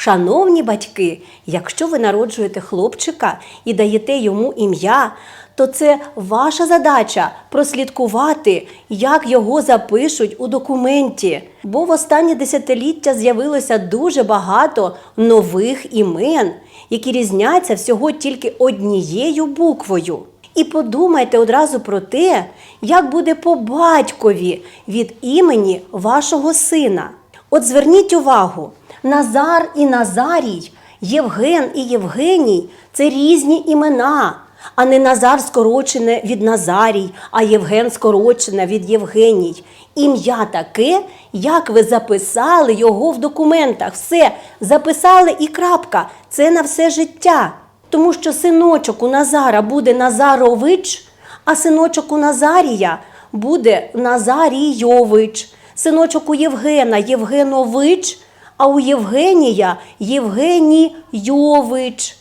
Шановні батьки, якщо ви народжуєте хлопчика і даєте йому ім'я, то це ваша задача прослідкувати, як його запишуть у документі. Бо в останні десятиліття з'явилося дуже багато нових імен, які різняться всього тільки однією буквою. І подумайте одразу про те, як буде по батькові від імені вашого сина. От зверніть увагу, Назар і Назарій, Євген і Євгеній це різні імена, а не Назар скорочене від Назарій, а Євген скорочене від Євгеній. Ім'я таке, як ви записали його в документах. Все, записали і крапка. Це на все життя. Тому що синочок у Назара буде Назарович, а синочок у Назарія буде Назарійович. Синочок у Євгена Євгенович, а у Євгенія Євгенійович.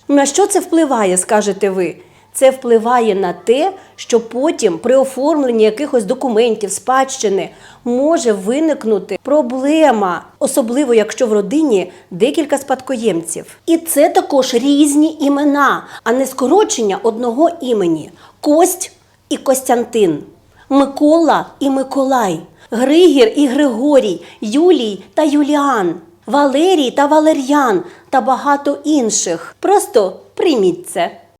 На що це впливає, скажете ви? Це впливає на те, що потім при оформленні якихось документів, спадщини може виникнути проблема, особливо якщо в родині декілька спадкоємців. І це також різні імена, а не скорочення одного імені: Кость і Костянтин, Микола і Миколай, Григір і Григорій, Юлій та Юліан, Валерій та Валер'ян та багато інших. Просто прийміть це.